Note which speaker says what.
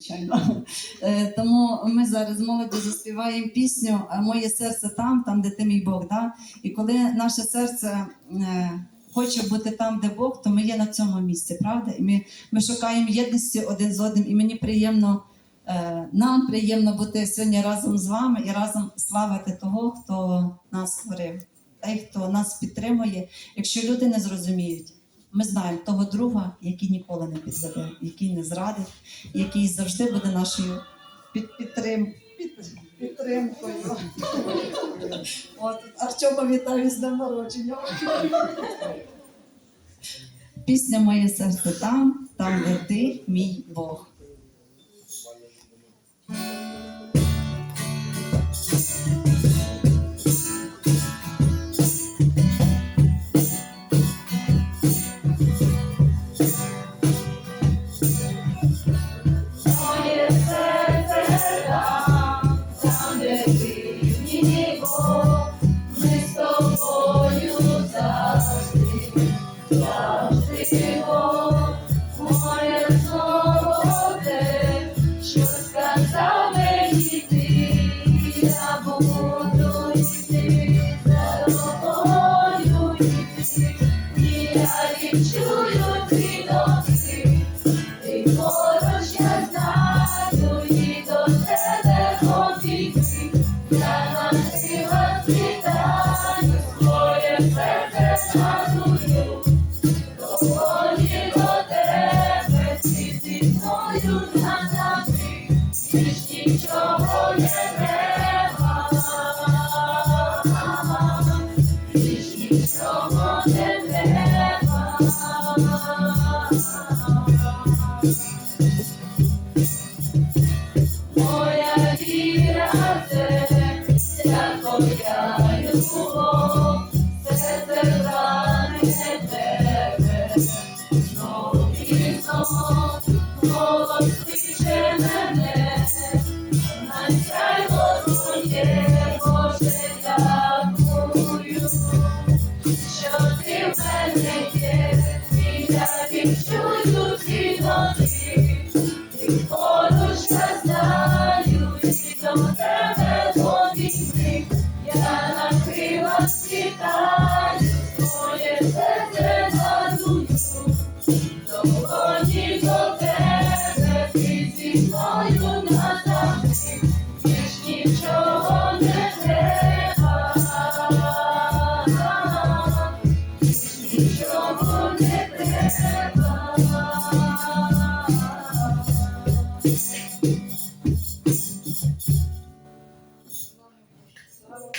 Speaker 1: звичайно. Е, Тому ми зараз молоді заспіваємо пісню «А Моє серце там, там, де ти мій Бог. Да? І коли наше серце е, хоче бути там, де Бог, то ми є на цьому місці, правда? І ми, ми шукаємо єдності один з одним, і мені приємно. е, Нам приємно бути сьогодні разом з вами і разом славити того, хто нас створив, той, хто нас підтримує. Якщо люди не зрозуміють, ми знаємо того друга, який ніколи не підведе, який не зрадить, який завжди буде нашою під, підтрим, під, підтримкою. От Артема вітаю з днем народження. Пісня Моє серце там, там, де ти, мій Бог.
Speaker 2: Що сказав мені ти, я буду йти за тобою йти, і я відчую твій досвід. Ти поруч я знаю, і до тебе ходити. Я на крила світаю, своє серце згадую. Доволі до тебе, ти мною назавжди, більш нічого не треба. Більш нічого не треба. você.